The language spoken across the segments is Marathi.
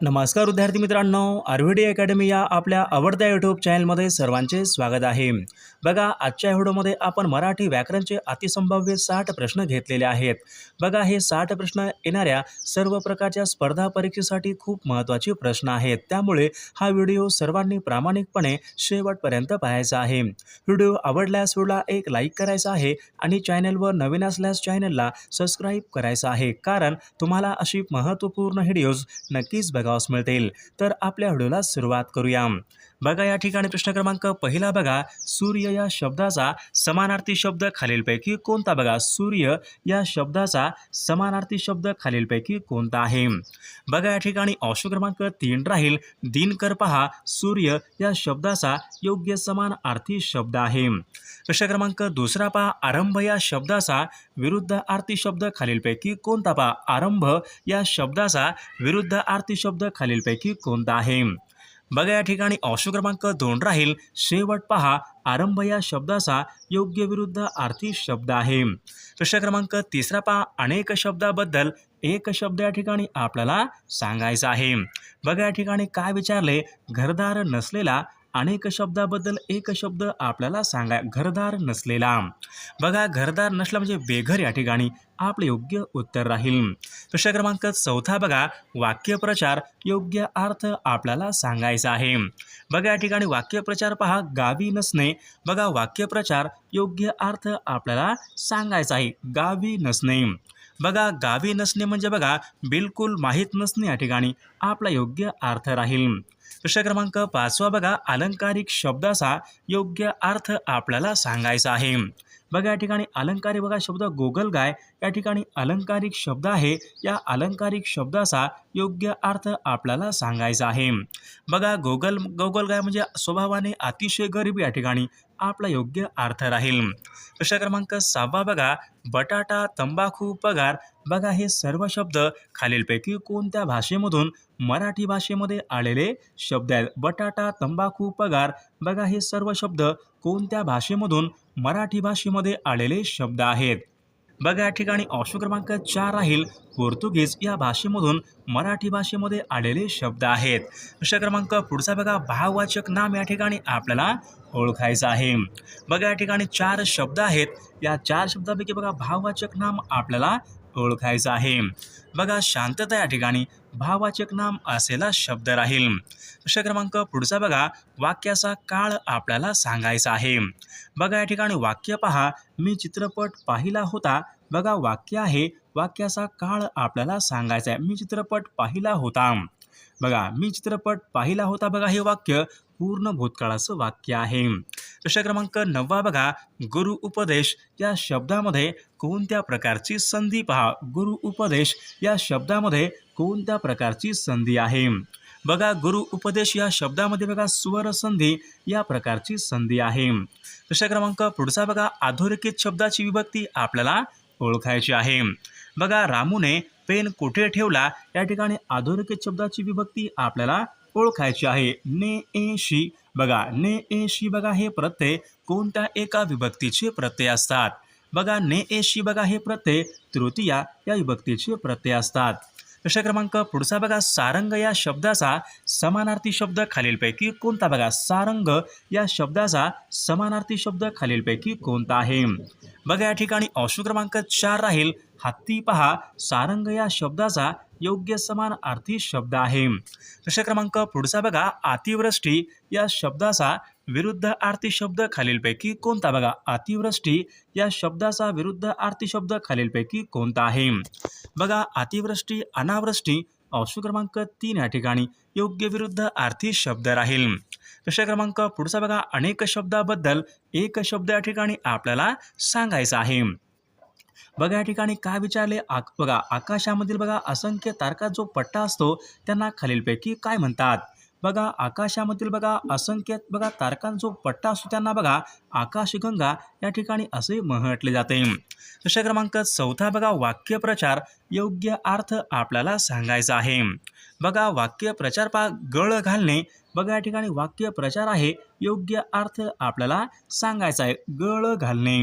नमस्कार विद्यार्थी मित्रांनो आरव्हीडी अकॅडमी या आपल्या आवडत्या यूट्यूब चॅनलमध्ये सर्वांचे स्वागत आहे. बघा आजच्या व्हिडिओमध्ये आपण मराठी व्याकरणचे अतिसंभाव्य साठ प्रश्न घेतलेले आहेत. बघा हे साठ प्रश्न येणाऱ्या सर्व प्रकारच्या स्पर्धा परीक्षेसाठी खूप महत्त्वाचे प्रश्न आहेत. त्यामुळे हा व्हिडिओ सर्वांनी प्रामाणिकपणे शेवटपर्यंत पाहायचा आहे. व्हिडिओ आवडल्यास व्हिडिओला एक लाईक करायचा आहे आणि चॅनलवर नवीन असल्यास चॅनलला सबस्क्राईब करायचं आहे. कारण तुम्हाला अशी महत्त्वपूर्ण व्हिडिओज नक्कीच बघा बघावास मिळतील. तर आपल्या व्हिडिओला सुरुवात करूया. बघा या ठिकाणी प्रश्न क्रमांक पहिला बघा. सूर्य या शब्दाचा समानार्थी शब्द खालीलपैकी कोणता बघा? सूर्य या शब्दाचा समानार्थी शब्द खालीलपैकी कोणता आहे? बघा या ठिकाणी ऑप्शन क्रमांक तीन राहील. दिनकर पहा सूर्य या शब्दाचा योग्य समान अर्थी शब्द आहे. प्रश्न क्रमांक दुसरा पहा. आरंभ या शब्दाचा विरुद्ध आरती शब्द खालीलपैकी कोणता पहा? आरंभ या शब्दाचा विरुद्ध आर्थिक शब्द खालीलपैकी कोणता आहे? बघा या ठिकाणी ऑप्शन क्रमांक दोन राहील. शेवट पहा आरंभ या शब्दाचा योग्य विरुद्ध आर्थिक शब्द आहे. प्रश्न क्रमांक तिसरा पहा अनेक शब्दाबद्दल एक शब्द या ठिकाणी आपल्याला सांगायचा आहे. बघा या ठिकाणी काय विचारले घरदार नसलेला अनेक शब्दाबद्दल एक शब्द आपल्याला सांगा घरदार नसलेला. बघा घरदार नसला म्हणजे बेघर या ठिकाणी. आपले योग्य उत्तर राहील. प्रश्न क्रमांक चौथा बघा. वाक्यप्रचार योग्य अर्थ आपल्याला सांगायचा आहे. बघा या ठिकाणी वाक्यप्रचार पहा. गावी नसणे. बघा वाक्यप्रचार योग्य अर्थ आपल्याला सांगायचा आहे. गावी नसणे. बघा गावी नसणे म्हणजे बघा बिलकुल माहीत नसणे या ठिकाणी आपला योग्य अर्थ राहील. प्रश्न क्रमांक पाचवा बघा. अलंकारिक शब्दाचा योग्य अर्थ आपल्याला सांगायचा आहे. बघा या ठिकाणी अलंकारी बघा शब्द गोगलगाय. या ठिकाणी अलंकारिक शब्द आहे. या अलंकारिक शब्दाचा योग्य अर्थ आपल्याला सांगायचा आहे. बघा गोगल गोगलगाय म्हणजे स्वभावाने अतिशय गरीब या ठिकाणी आपला योग्य अर्थ राहील. प्रश्न क्रमांक सहावा बघा. बटाटा तंबाखू पगार. बघा हे सर्व शब्द खालीलपैकी कोणत्या भाषेमधून मराठी भाषेमध्ये आलेले शब्द आहेत? बटाटा तंबाखू पगार. बघा हे सर्व शब्द कोणत्या भाषेमधून मराठी भाषेमध्ये आलेले शब्द आहेत? बघा या ठिकाणी ऑप्शन क्रमांक चार राहील. पोर्तुगीज या भाषेमधून मराठी भाषेमध्ये आलेले शब्द आहेत. प्रश्न क्रमांक पुढचा बघा भाववाचक नाम या ठिकाणी आपल्याला ओळखायचं आहे. बघा या ठिकाणी चार शब्द आहेत. या चार शब्दापैकी बघा भाववाचक नाम आपल्याला ओळखायचं आहे. बघा शांतता या ठिकाणी भाववाचक नाम असेला शब्द राहील. प्रश्न क्रमांक पुढचा बघा. वाक्याचा काळ आपल्याला सांगायचा आहे. बघा या ठिकाणी वाक्य पहा. मी चित्रपट पाहिला होता. बघा वाक्य आहे. वाक्याचा काळ आपल्याला सांगायचा आहे. मी चित्रपट पाहिला होता. बघा मी चित्रपट पाहिला होता. बघा हे वाक्य पूर्ण भूतकाळाचं वाक्य आहे. प्रश्न क्रमांक नववा बघा. गुरु उपदेश या शब्दामध्ये कोणत्या प्रकारची संधी पहा. गुरु उपदेश या शब्दामध्ये कोणत्या प्रकारची संधी आहे? बघा गुरु उपदेश या शब्दामध्ये बघा स्वर संधी या प्रकारची संधी आहे. प्रश्न क्रमांक पुढचा बघा अधोरेखित शब्दाची विभक्ती आपल्याला ओळखायची आहे. बघा रामूने पेन कुठे ठेवला? या ठिकाणी अधोरेखित शब्दाची विभक्ती आपल्याला ओळखायची आहे. ने ए शी. बघा ने ए शी बघा हे प्रत्यय कोणत्या एका विभक्तीचे प्रत्यय असतात? बघा ने ए शी बघा हे प्रत्यय तृतीया या विभक्तीचे प्रत्यय असतात. प्रश्न क्रमांक पुढचा बघा सारंग या शब्दाचा समानार्थी शब्द खालीलपैकी कोणता? बघा सारंग या शब्दाचा समानार्थी शब्द खालीलपैकी कोणता आहे? बघा या ठिकाणी ऑप्शन क्रमांक चार राहील. हत्ती पहा सारंग या शब्दाचा योग्य समान अर्थी शब्द आहे. प्रश्न क्रमांक पुढचा बघा अतिवृष्टी. या शब्दाचा विरुद्ध आर्थिक शब्द खालीलपैकी कोणता बघा? अतिवृष्टी. या शब्दाचा विरुद्ध आर्थिक शब्द खालीलपैकी कोणता आहे? बघा अतिवृष्टी अनावृष्टी ऑप्शन क्रमांक तीन या ठिकाणी योग्य विरुद्ध आर्थी शब्द राहील. प्रश्न क्रमांक पुढचा बघा अनेक शब्दाबद्दल एक शब्द या ठिकाणी आपल्याला सांगायचा आहे. बघा या ठिकाणी काय विचारले? आक बघा आकाशामधील बघा असंख्य तारका जो पट्टा असतो त्यांना खालीलपैकी काय म्हणतात? बघा आकाशामधील बघा असंख्य बघा तारकांचा जो पट्टा असतो त्यांना बघा आकाशगंगा या ठिकाणी असे म्हटले जाते. प्रश्न क्रमांक चौथा बघा वाक्यप्रचार. योग्य अर्थ आपल्याला सांगायचा आहे. बघा वाक्यप्रचार पा गळ घालणे. बघा या ठिकाणी वाक्यप्रचार आहे. योग्य अर्थ आपल्याला सांगायचा आहे. गळ घालणे.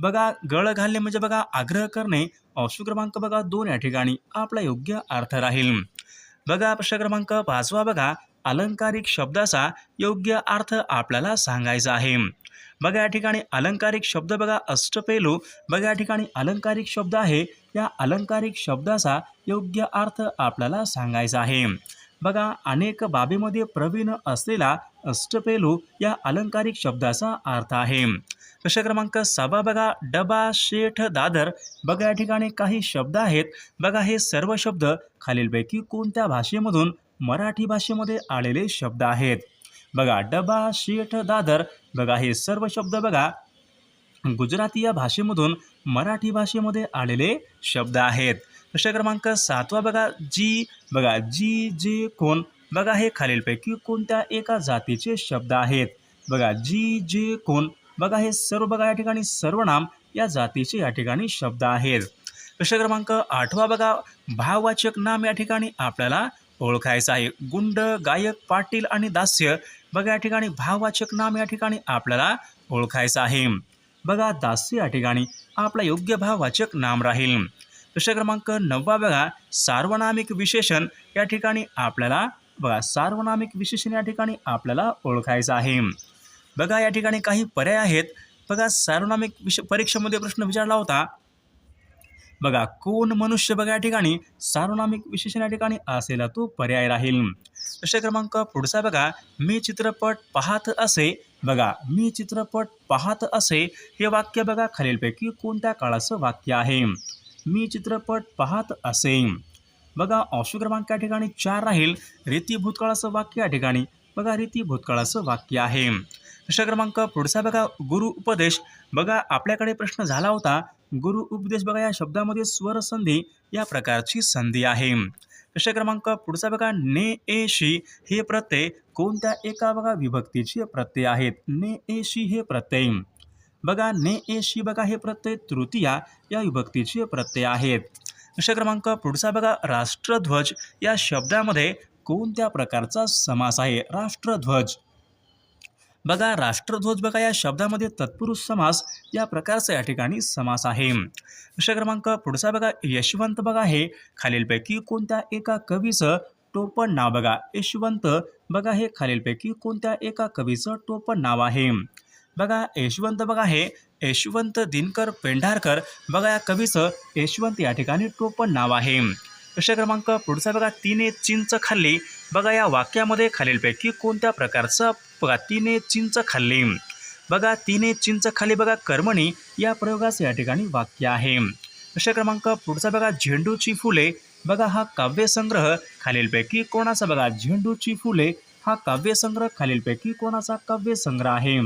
बघा गळ घालणे म्हणजे बघा आग्रह करणे ऑप्शन क्रमांक बघा दोन या ठिकाणी आपला योग्य अर्थ राहील. बघा प्रश्न क्रमांक पाचवा बघा अलंकारिक शब्दाचा योग्य अर्थ आपल्याला सांगायचा आहे. बघा या ठिकाणी अलंकारिक शब्द बघा अष्टपेलू. बघा या ठिकाणी अलंकारिक शब्द आहे. या अलंकारिक शब्दाचा योग्य अर्थ आपल्याला सांगायचा आहे. बघा अनेक बाबीमध्ये प्रवीण असलेला अष्टपेलू या अलंकारिक शब्दाचा अर्थ आहे. प्रश्न क्रमांक सहा बघा. डबा शेठ दादर बघा या ठिकाणी काही शब्द आहेत. बघा हे सर्व शब्द खालीलपैकी कोणत्या भाषेमधून मराठी भाषेमध्ये आलेले शब्द आहेत? बघा डबा शेठ दादर बघा हे सर्व शब्द बघा गुजराती या भाषेमधून मराठी भाषेमध्ये आलेले शब्द आहेत. प्रश्न क्रमांक सातवा बघा. जी बघा जी जे कोण बघा हे खालीलपैकी कोणत्या एका जातीचे शब्द आहेत. बघा जी जे कोण. बघा हे सर्व बघा या ठिकाणी सर्वनाम या जातीचे या ठिकाणी शब्द आहेत. प्रश्न क्रमांक आठवा बघा. भाववाचक नाम या ठिकाणी आपल्याला ओळखायचं आहे. गुंड गायक पाटील आणि दास्य बघा या ठिकाणी भाववाचक नाम या ठिकाणी आपल्याला ओळखायचं आहे. बघा दास्य या ठिकाणी आपला योग्य भाववाचक नाम राहील. प्रश्न क्रमांक नववा बघा. सार्वनामिक विशेषण या ठिकाणी आपल्याला बघा सार्वनामिक विशेषण या ठिकाणी आपल्याला ओळखायचं आहे. बघा या ठिकाणी काही पर्याय आहेत. बघा सार्वनामिक विष परीक्षेमध्ये प्रश्न विचारला होता. बघा कोण मनुष्य बघा या ठिकाणी सार्वनामिक विशेषण या ठिकाणी असेला तो पर्याय राहील. प्रश्न क्रमांक पुढचा बघा मी चित्रपट पाहत असे बघा मी चित्रपट पाहत असे हे वाक्य बघा खालीलपैकी कोणत्या काळाचं वाक्य आहे? मी चित्रपट पाहत असे. बघा ऑप्शन क्रमांक या ठिकाणी चार राहील. रेती भूतकाळाचं वाक्य या ठिकाणी. बघा रीती भूतकाळाचं वाक्य आहे. प्रश्न क्रमांक पुढचा बघा गुरु उपदेश. बघा आपल्याकडे प्रश्न झाला होता. गुरु उपदेश बघा या शब्दामध्ये स्वर संधी या प्रकारची संधी आहे. प्रश्न क्रमांक पुढचा बघा ने एशी हे प्रत्यय. कोणत्या एका बघा विभक्तीचे प्रत्यय आहेत? ने एशी हे प्रत्यय. बघा ने एशी बघा हे प्रत्यय तृतीया या विभक्तीचे प्रत्यय आहेत. प्रश्न क्रमांक पुढचा बघा राष्ट्रध्वज. या शब्दामध्ये कोणत्या प्रकारचा समास आहे? राष्ट्रध्वज. बघा राष्ट्रध्वज बघा या शब्दामध्ये तत्पुरुष समास या प्रकारचा या ठिकाणी समास आहे. प्रश्न क्रमांक पुढचा बघा यशवंत बघा हे. खालीलपैकी कोणत्या एका कवीचं टोपण नाव बघा? यशवंत बघा हे खालीलपैकी कोणत्या एका कवीचं टोपण नाव आहे? बघा यशवंत बघा हे यशवंत दिनकर पेंढारकर. बघा या कवीचं यशवंत या ठिकाणी टोपण नाव आहे. प्रश्न क्रमांक पुढचा बघा तिने चिंच खाल्ली. बघा या वाक्यामध्ये खालीलपैकी कोणत्या प्रकारचं बघा तिने चिंच खाल्ली. बघा तिने चिंच खाली बघा कर्मणी या प्रयोगाचं या ठिकाणी वाक्य आहे. प्रश्न क्रमांक पुढचा बघा झेंडूची फुले. बघा हा काव्यसंग्रह खालीलपैकी कोणाचा? बघा झेंडूची फुले. हा काव्यसंग्रह खालीलपैकी कोणाचा काव्यसंग्रह आहे?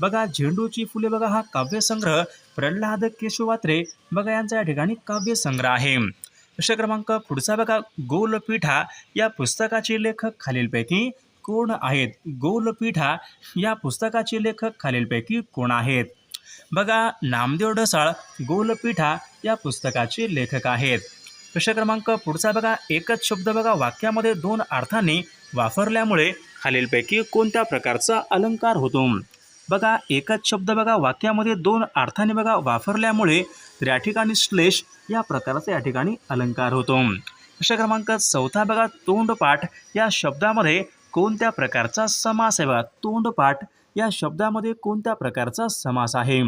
बघा झेंडूची फुले बघा हा काव्यसंग्रह प्रल्हाद केशवात्रे बघा यांचा या ठिकाणी काव्यसंग्रह आहे. प्रश्न क्रमांक पुढचा बघा गोलपीठा या पुस्तकाचे लेखक खालीलपैकी कोण आहेत? गोलपीठा या पुस्तकाचे लेखक खालीलपैकी कोण आहेत? बघा नामदेव ढसाळ गोलपीठा या पुस्तकाचे लेखक आहेत. प्रश्न क्रमांक पुढचा बघा एकच शब्द बघा वाक्यामध्ये दोन अर्थांनी वापरल्यामुळे खालीलपैकी कोणत्या प्रकारचा अलंकार होतो? बघा एकच शब्द बघा वाक्यामध्ये दोन अर्थाने बघा वापरल्यामुळे तर या ठिकाणी श्लेष या प्रकारचा या ठिकाणी अलंकार होतो. प्रश्न क्रमांक चौथा बघा तोंडपाठ या शब्दामध्ये कोणत्या प्रकारचा समास आहे बघा? तोंडपाठ या शब्दामध्ये कोणत्या प्रकारचा समास आहे?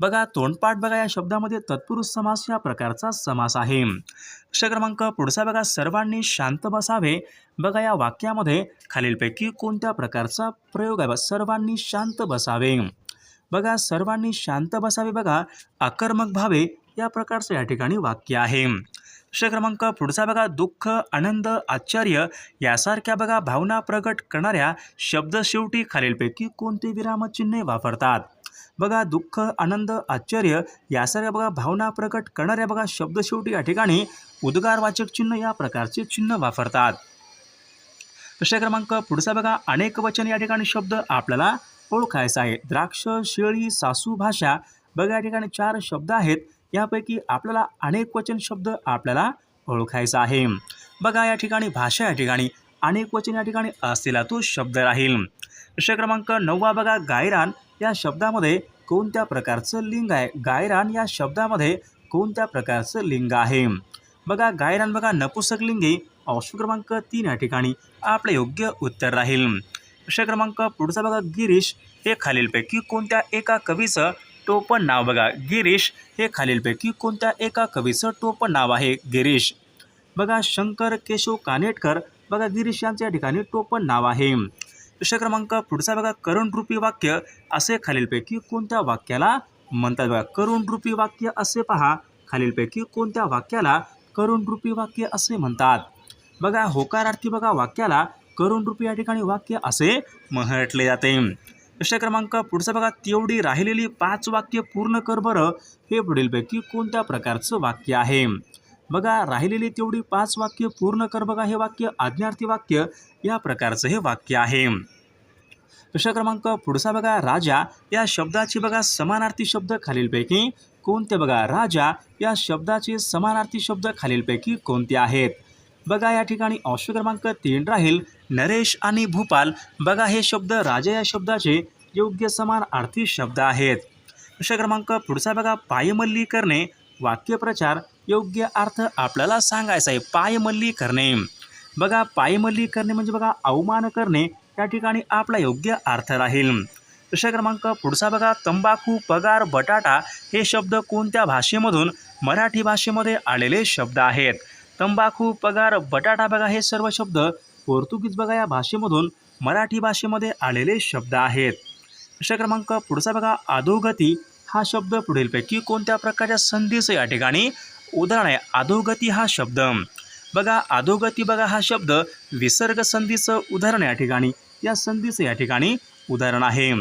बघा तोंडपाठ बघा या शब्दामध्ये तत्पुरुष समास या प्रकारचा समास आहे. प्रश्न क्रमांक पुढचा बघा सर्वांनी शांत बसावे. बघा या वाक्यामध्ये खालीलपैकी कोणत्या प्रकारचा प्रयोग आहे? सर्वांनी शांत बसावे. बघा सर्वांनी शांत बसावे बघा आक्रमक भावे या प्रकारचं या ठिकाणी वाक्य आहे. प्रश्न क्रमांक पुढचा बघा दुःख आनंद आश्चर्य यासारख्या बघा भावना प्रगट करणाऱ्या शब्द शेवटी खालीलपैकी कोणते विरामचिन्हे वापरतात? बघा दुःख आनंद आश्चर्य यासारख्या बघा भावना प्रकट करणाऱ्या बघा शब्द शेवटी या ठिकाणी उद्गारवाचक चिन्ह या प्रकारचे चिन्ह वापरतात. प्रश्न क्रमांक पुढचा बघा अनेक वचन या ठिकाणी शब्द आपल्याला ओळखायचा आहे द्राक्ष शेळी सासू भाषा बघा या ठिकाणी चार शब्द आहेत. यापैकी आपल्याला अनेक वचन शब्द आपल्याला ओळखायचा आहे. बघा या ठिकाणी भाषा या ठिकाणी अनेक वचन या ठिकाणी असलेला तो शब्द राहील. प्रश्न क्रमांक नववा बघा गायरान. या शब्दामध्ये कोणत्या प्रकारचं लिंग आहे? गायरान या शब्दामध्ये कोणत्या प्रकारचं लिंग आहे? बघा गायरान बघा नपुसक लिंगी. ऑप्शन क्रमांक तीन या ठिकाणी आपलं योग्य उत्तर राहील. प्रश्न क्रमांक पुढचा बघा गिरीश. हे खालीलपैकी कोणत्या एका कवीचं टोपण नाव बघा गिरीश हे खालीलपैकी कोणत्या एका कवीचं टोपण नाव आहे? गिरीश. बघा शंकर केशव कानेटकर बघा गिरीश यांच्या ठिकाणी टोपण नाव आहे. प्रश्न क्रमांक पुढचा बघा करुणरूपी वाक्य असे खालीलपैकी कोणत्या वाक्याला म्हणतात बघा? करुणरूपी वाक्य असे पहा. खालीलपैकी कोणत्या वाक्याला करुणरूपी वाक्य असे म्हणतात? बघा होकारार्थी बघा वाक्याला करुणरूपी या ठिकाणी वाक्य असे म्हटले जाते. प्रश्न क्रमांक पुढचा बघा. तेवढी राहिलेली पाच वाक्य पूर्ण कर बरं. हे पुढीलपैकी कोणत्या प्रकारचं वाक्य आहे? बघा राहिलेली तेवढी पाच वाक्य पूर्ण कर बघा. हे वाक्य आज्ञार्थी वाक्य या प्रकारचं हे वाक्य आहे. प्रश्न क्रमांक पुढचा बघा. राजा या शब्दाची बघा समानार्थी शब्द खालीलपैकी कोणते बघा? राजा या शब्दाचे समानार्थी शब्द खालीलपैकी कोणते आहेत? बघा या ठिकाणी ऑप्शन क्रमांक तीन राहील. नरेश आणि भूपाल. बघा हे शब्द राजा या शब्दाचे योग्य समान अर्थी शब्द आहेत. प्रश्न क्रमांक पुढचा बघा. पायमल्ली करणे वाक्यप्रचार. योग्य अर्थ आपल्याला सांगायचा आहे. पायमल्ली करणे बघा पायमल्ली करणे म्हणजे बघा अवमान करणे या ठिकाणी आपला योग्य अर्थ राहील. प्रश्न क्रमांक पुढचा बघा. तंबाखू पगार बटाटा हे शब्द कोणत्या भाषेमधून मराठी भाषेमध्ये आलेले शब्द आहेत? तंबाखू पगार बटाटा बघा हे सर्व शब्द पोर्तुगीज बघा या भाषेमधून मराठी भाषेमध्ये आलेले शब्द आहेत. प्रश्न क्रमांक पुढचा बघा अधोगती हा शब्द पुढीलपैकी कोणत्या प्रकारच्या संधीचं या ठिकाणी उदाहरण आहे? अधोगती हा शब्द. बघा अधोगती बघा हा शब्द विसर्ग संधीचं उदाहरण या ठिकाणी या संधीचं या ठिकाणी उदाहरण आहे.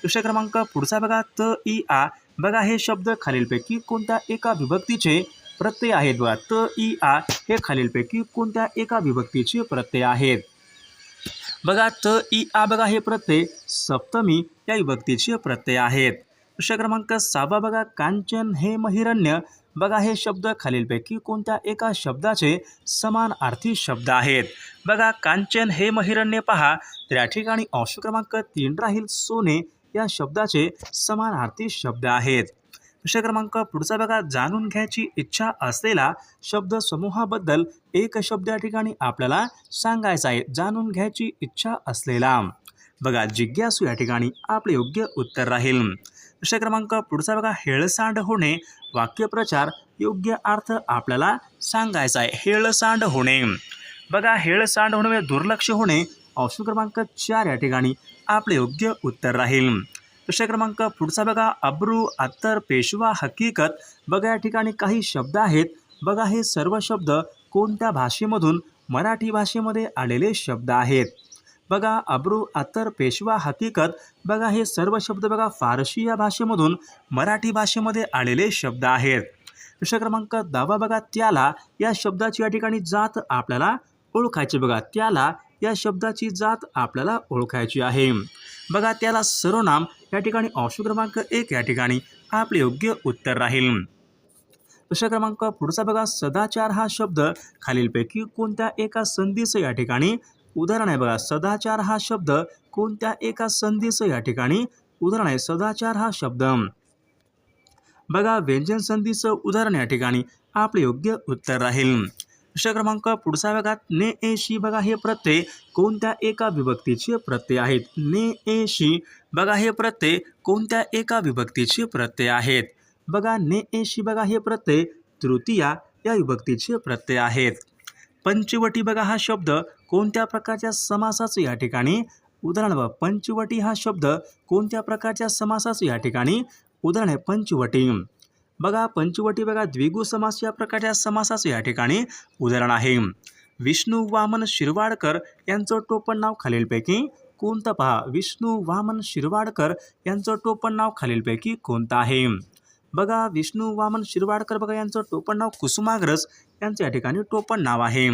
प्रश्न क्रमांक पुढचा बघा त इ आ. बघा हे शब्द खालीलपैकी कोणत्या एका विभक्तीचे प्रत्यय आहेत बघा. त इ आ हे खालीलपैकी कोणत्या एका विभक्तीचे प्रत्यय आहेत? बघा त इ आ बघा हे प्रत्यय सप्तमी या विभक्तीचे प्रत्यय आहेत. प्रश्न क्रमांक सहावा बघा कांचन हे महिरण्य. बघा हे शब्द खालीलपैकी कोणत्या एका शब्दाचे समान अर्थी शब्द आहेत? बघा कांचन हे महिरण्य पहा. तर या ठिकाणी अंश क्रमांक तीन राहील सोने या शब्दाचे समानार्थी शब्द आहेत. प्रश्न क्रमांक पुढचा बघा. जाणून घ्यायची इच्छा असलेला शब्द समूहाबद्दल एक शब्द या ठिकाणी आपल्याला सांगायचा आहे. जाणून घ्यायची इच्छा असलेला. बघा जिज्ञासू या ठिकाणी आपले योग्य उत्तर राहील. प्रश्न क्रमांक पुढचा बघा. हेळसांड होणे वाक्यप्रचार योग्य अर्थ आपल्याला सांगायचा आहे. हेळसांड होणे. बघा हेळसांड होणे म्हणजे दुर्लक्ष होणे. ऑप्शन क्रमांक चार या ठिकाणी आपले योग्य उत्तर राहील. प्रश्न क्रमांक पुढचा बघा. अब्रू अत्तर पेशवा हकीकत. बघा या ठिकाणी काही शब्द आहेत. बघा हे सर्व शब्द कोणत्या भाषेमधून मराठी भाषेमध्ये आलेले शब्द आहेत? बघा अब्रू अत्तर पेशवा हकीकत. बघा हे सर्व शब्द बघा फारशी या भाषेमधून मराठी भाषेमध्ये आलेले शब्द आहेत. प्रश्न क्रमांक दहावा बघा त्याला. या शब्दाची या ठिकाणी जात आपल्याला ओळखायची बघा. त्याला या शब्दाची जात आपल्याला ओळखायची आहे. बघा त्याला सर्वनाम या ठिकाणी ऑप्शन क्रमांक एक या ठिकाणी आपले योग्य उत्तर राहील. प्रश्न क्रमांक पुढचा बघा. सदाचार हा शब्द खालीलपैकी कोणत्या एका संधीचं या ठिकाणी उदाहरण आहे बघा. सदाचार हा शब्द कोणत्या एका संधीचं या ठिकाणी उदाहरण आहे? सदाचार हा शब्द. बघा व्यंजन संधीचं उदाहरण या ठिकाणी आपले योग्य उत्तर राहील. प्रश्न क्रमांक पुढचा भागात ने एशी बघा हे प्रत्यय कोणत्या एका विभक्तीचे प्रत्यय आहेत? ने एशी बघा हे प्रत्यय कोणत्या एका विभक्तीचे प्रत्यय आहेत? बघा ने एशी बघा हे प्रत्यय तृतीया या विभक्तीचे प्रत्यय आहेत. पंचवटी बघा हा शब्द कोणत्या प्रकारच्या समासाचं या ठिकाणी? उदाहरण बघा पंचवटी हा शब्द कोणत्या प्रकारच्या समासाचं या ठिकाणी? उदाहरण आहे पंचवटी. बघा पंचवटी बघा द्विगु समास या प्रकारच्या समासाचं या ठिकाणी उदाहरण आहे. विष्णू वामन शिरवाडकर यांचं टोपण नाव खालीलपैकी कोणतं? पहा विष्णू वामन शिरवाडकर यांचं टोपण नाव खालीलपैकी कोणतं आहे? बघा विष्णू वामन शिरवाडकर बघा यांचं टोपण नाव कुसुमाग्रज यांचं या ठिकाणी टोपण नाव आहे.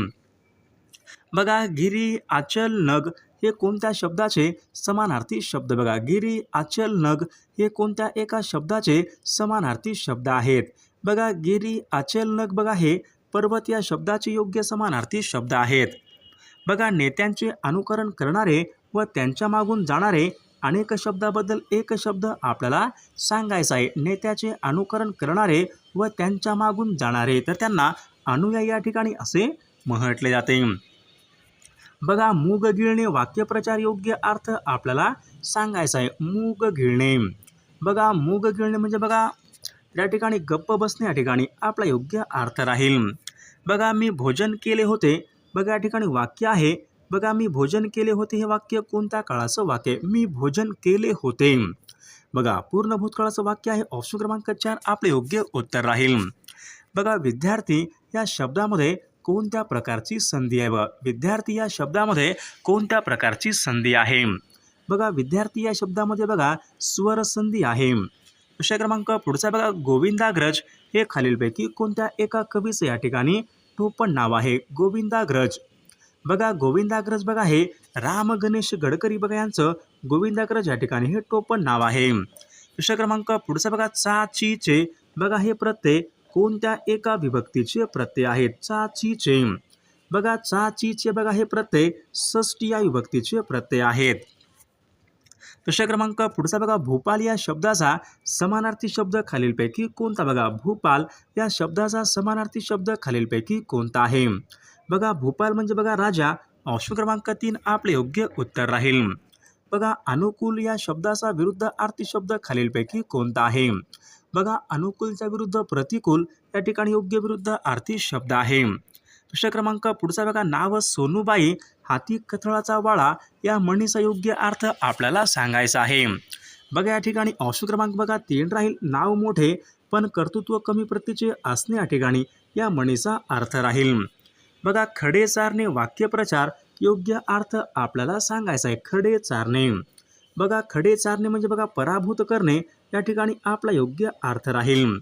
बघा गिरी आचल नग हे कोणत्या शब्दाचे समानार्थी शब्द? बघा गिरी आचल नग हे कोणत्या एका शब्दाचे समानार्थी शब्द आहेत? बघा गिरी आचल नग बघा हे पर्वत या शब्दाचे योग्य समानार्थी शब्द आहेत. बघा नेत्यांचे अनुकरण करणारे व त्यांच्या मागून जाणारे अनेक शब्दाबद्दल एक शब्द आपल्याला सांगायचा आहे. नेत्याचे अनुकरण करणारे व त्यांच्या मागून जाणारे तर त्यांना अनुयायी या ठिकाणी असे म्हटले जाते. बघा मूग गिळणे वाक्यप्रचार योग्य अर्थ आपल्याला सांगायचा आहे. मूग गिळणे. बघा मूग गिळणे म्हणजे बघा त्या ठिकाणी गप्प बसणे या ठिकाणी आपला योग्य अर्थ राहील. बघा मी भोजन केले होते. बघा या ठिकाणी वाक्य आहे. बघा मी भोजन केले होते हे वाक्य कोणत्या काळाचं वाक्य आहे? मी भोजन केले होते. बघा पूर्ण भूतकाळाचं वाक्य आहे. ऑप्शन क्रमांक चार आपले योग्य उत्तर राहील. बघा विद्यार्थी या शब्दामध्ये कोणत्या प्रकारची संधी आहे बघा? विद्यार्थी या शब्दामध्ये कोणत्या प्रकारची संधी आहे? बघा विद्यार्थी या शब्दामध्ये बघा स्वर संधी आहे. विषय क्रमांक पुढचा बघा गोविंदाग्रज. हे खालीलपैकी कोणत्या एका कवीचं या ठिकाणी? टोपण नाव आहे गोविंदाग्रज. बघा गोविंदाग्रज बघा हे राम गणेश गडकरी बघा यांचं गोविंदाग्रज या ठिकाणी हे टोपण नाव आहे. विषय क्रमांक पुढचा बघा चाचीचे बघा हे प्रत्यय कोणत्या एका विभक्तीचे प्रत्यय आहेत? चाचीचे. बघा चाचीचे बघा हे प्रत्यय षष्टी या विभक्तीचे प्रत्यय आहेत. प्रश्न क्रमांक पुढचा बघा भूपाल या शब्दाचा समानार्थी शब्द खालीलपैकी कोणता? बघा भूपाल या शब्दाचा समानार्थी शब्द खालीलपैकी कोणता आहे? बघा भूपाल म्हणजे बघा राजा. ऑप्शन क्रमांक तीन आपले योग्य उत्तर राहील. बघा अनुकूल या शब्दाचा विरुद्ध अर्थी शब्द खालीलपैकी कोणता आहे? बघा अनुकूलच्या विरुद्ध प्रतिकूल या ठिकाणी योग्य विरुद्ध आर्थिक शब्द आहे. प्रश्न क्रमांक पुढचा बघा नाव सोनूबाई हाती कथळाचा वाळा या म्हणीचा योग्य अर्थ आपल्याला सांगायचा आहे. बघा या ठिकाणी ऑप्शन क्रमांक बघा तीन राहील नाव मोठे पण कर्तृत्व कमी प्रतीचे असणे या ठिकाणी या म्हणीचा अर्थ राहील. बघा खडे चारणे वाक्यप्रचार योग्य अर्थ आपल्याला सांगायचा आहे खडे चारणे. बघा खडे चारणे म्हणजे बघा पराभूत करणे या ठिकाणी आपला योग्य अर्थ राहील.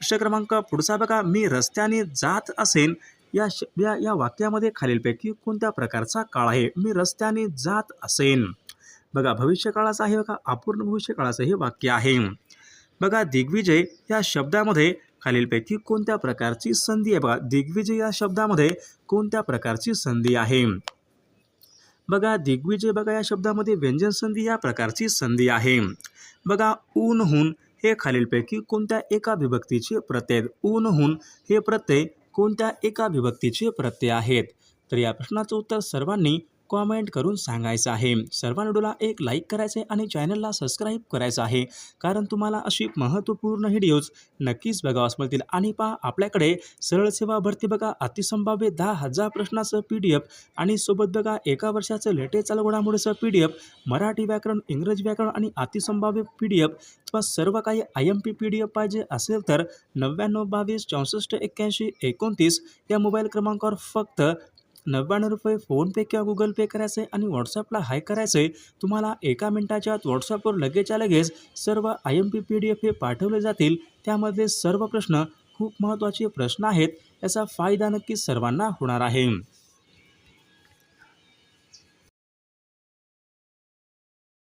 प्रश्न क्रमांक पुढचा बघा मी रस्त्याने जात असेन या श या या वाक्यामध्ये खालीलपैकी कोणत्या प्रकारचा काळ आहे? मी रस्त्याने जात असेन. बघा भविष्यकाळाचं आहे बघा अपूर्ण भविष्यकाळाचं हे वाक्य आहे. बघा दिग्विजय या शब्दामध्ये खालीलपैकी कोणत्या प्रकारची संधी आहे? बघा दिग्विजय या शब्दामध्ये कोणत्या प्रकारची संधी आहे? बघा दिग्विजय बघा या शब्दामध्ये व्यंजन संधी या प्रकारची संधी आहे बघा ऊनहून हे खालीलपैकी कोणत्या एका विभक्तीचे प्रत्यय आहेत? ऊनहून हे प्रत्यय कोणत्या एका विभक्तीचे प्रत्यय आहेत तर या प्रश्नाचं उत्तर सर्वांनी कॉमेंट करून सांगायचं आहे. सर्वांनी व्हिडिओला एक लाईक करायचं आहे आणि चॅनलला सबस्क्राईब करायचं आहे. कारण तुम्हाला अशी महत्त्वपूर्ण व्हिडिओज नक्कीच बघावास मिळतील आणि पहा आपल्याकडे सरळ सेवा भरती बघा अतिसंभाव्य दहा हजार प्रश्नाचं पी डी एफ आणि सोबत बघा एका वर्षाचं लेटेस्ट चालू घडामोडीचं पी डी एफ मराठी व्याकरण इंग्रजी व्याकरण आणि अतिसंभाव्य पी डी एफ किंवा सर्व काही I M P P D F पाहिजे असेल तर नव्याण्णव बावीस चौसष्ट एक्क्याऐंशी एकोणतीस या मोबाईल क्रमांकावर फक्त नव्याण्णव रुपये फोनपे किंवा गुगल पे करायचं आहे आणि व्हॉट्सअपला हाय करायचं आहे तुम्हाला एका मिनटाच्या आत व्हॉट्सअपवर लगेचच्या लगेच सर्व I M P P D F हे पाठवले जातील. त्यामध्ये सर्व प्रश्न खूप महत्त्वाचे प्रश्न आहेत याचा फायदा नक्की सर्वांना होणार आहे.